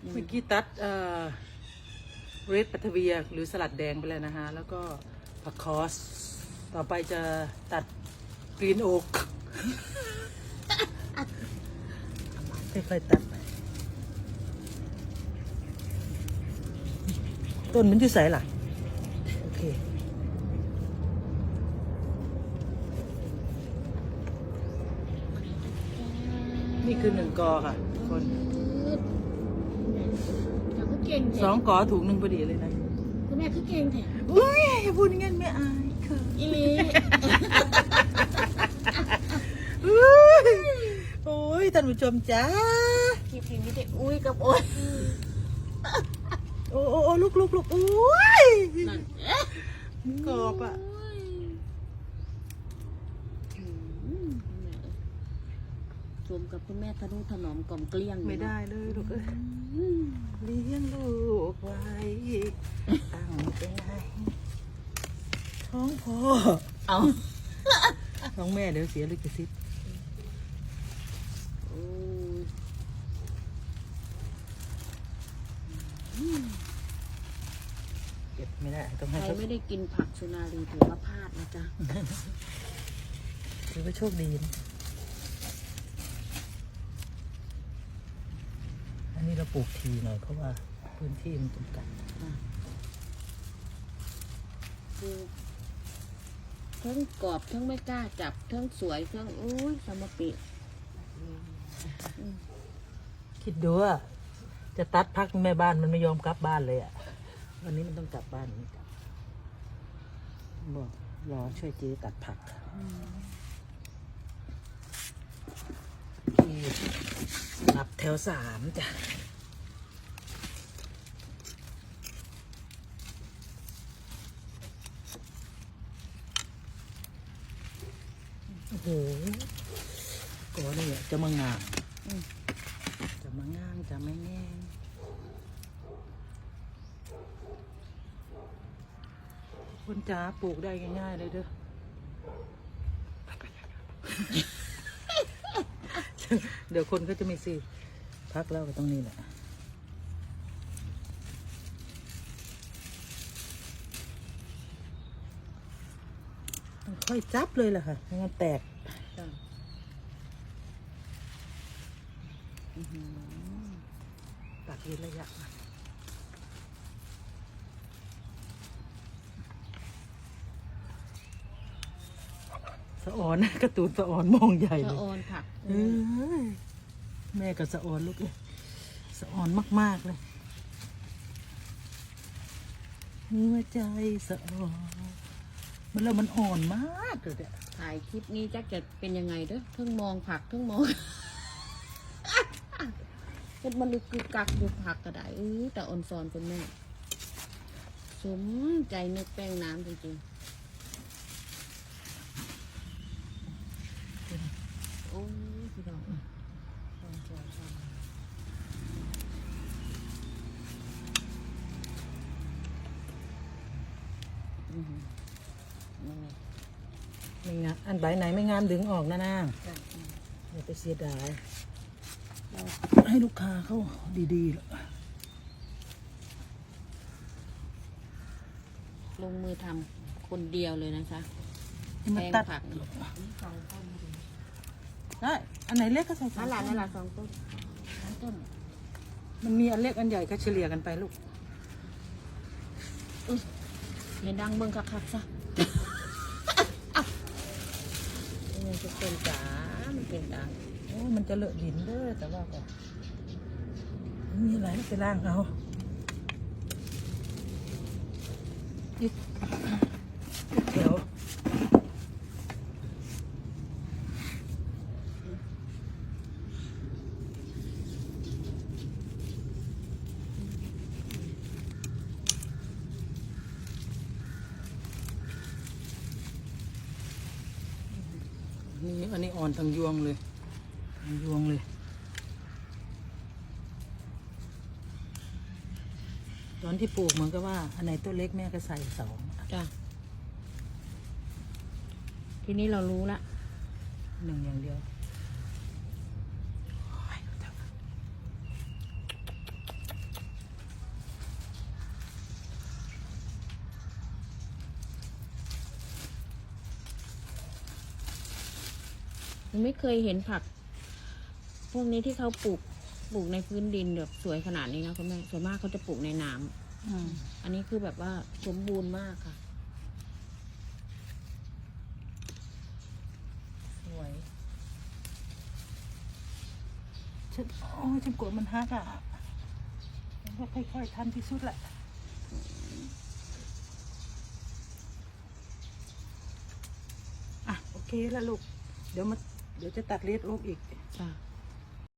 เมื่อกี้ตัดเอ่อเรดปัทเวียหรือสลัดแดงไปแล้วนะฮะแล้วก็ผักคอส ต่อไปจะตัดกรีนโอ๊กค่อยๆตัดไปต้นมันจะใส่ล่ะ โอเคนี่คือหนึ่งกอค่ะคน ก็เก่งแท้สองกอถุงหนึ่งพอดีเลยนะคุณแม่คือเก่งแท้อุ้ยอย่าพูดอย่างนั้นไม่อายค่ะอีหลีอุ้ยโอ้ยท่านผู้ชมจ้าคลิปนี้มีแต่อุ้ยกับโอ้ยโอ้โอ้โอ้ลุกลุกลุกอุ้ยนั่นเอ๊ะกรอบอะ อืมคุณแม่ ชมกับคุณแม่ทะนุถนอมกล่อมเกลี้ยงไม่ได้เลยลูกเอ้ยอืมเลี้ยงลูกไว้ตั้งเป็นไงท้องพ่อเอาท้องแม่เดี๋ยวเสียลิขสิทธิ์โอ้ยเก็บไม่ได้ต้องใคให้รเขาไม่ได้กินผักสุนารีถือว่าพลาดนะจ๊ะถือว่าโชคดีนะอันนี้เรา ปลูกทีหน่อยเพราะว่าพื้นที่มันจำกัดคือทั้งกรอบทั้งไม่กล้าจับ ทั้งสวยทั้งอุ้ยสมปิคิดดูว่าจะตัดพักแม่บ้านมันไม่ยอมกลับบ้านเลยอะวันนี้มันต้องกลับบ้านนี่กลับบอกรอช่วยเจ๊ตัดผักที่กลับแถวสามจ้ะ โอ้โหก่อนนี่จะมางามอืมจะมางามจะไม่แง่งคนจ๋าปลูกได้ง่ายๆเลยเด้อเดี๋ยวคนก็จะม่ซื้อพักแล้วก็ตรงนี้แหละต้อง ค่อยจับเลยล่ะค่ะไม่งั้นแตกจ้ะอื้อหือตัดเว้นระยะมันสะออนการะตูนสะออนมองใหญ่เลชะยออนผักเอ้ยแม่กับสะออนลูกเอ้ยสะออนมาก ๆ เลยหัวใจสะออน มันแล้วมันอ่อนมากเลยเนี่ยถ่ายคลิปนี้จักจะเป็นยังไงเด้อเพิ่งมองผักเพิ่งมองเฮ็ดมันลึกกึกกักอยู่ผักก็ได้เออแต่อ่อนซอนคุณแม่สมใจนึกแป้งน้ำจริงๆโอ้ยพี่น้องออนซอนอือ หือนั่นไงไม่งามอันใบไหนไม่งามดึงออกนะนางจ้ะอย่าไปเสียดาย เราให้ลูกค้าเขาดีๆหรอกลงมือทำคนเดียวเลยนะจ๊ะให้มันแปลงตัดผักได้อันไหนเล็กก็ใส่นั่นแหละนั่นแหละสองต้นสองต้นมันมีอันเล็กอันใหญ่ก็เฉลี่ยกันไปลูกเห็นดังเบิ่งคักๆซะ นี่ทุกคนจ๋ามันเป็นดังโอ้มันจะเลอะดินเด้อแต่ว่าก็มีอะไรไปล่างเอาอีก นี่อันนี้อ่อนทางยวงเลยทางยวงเลย ตอนที่ปลูกเหมือนกับว่า อันไหนตัวเล็กแม่ก็ใส่สองจ้ะทีนี้เรารู้ละหนึ่งอย่างเดียว ไม่เคยเห็นผัก พวกนี้ที่เขาปลูกปลูกในพื้นดินแบบสวยขนาดนี้นะคุณแม่ส่วนมากเขาจะปลูกในน้ำอืมอันนี้คือแบบว่าสมบูรณ์มากค่ะ สวย ฉันโอ้ยฉันกลัวมันฮักอะฉันก็ค่อยๆทันที่สุดแหละ อะ โอเคแล้วลูก เดี๋ยวมา เดี๋ยวจะตัดเลียดลูกอีก จ้ะ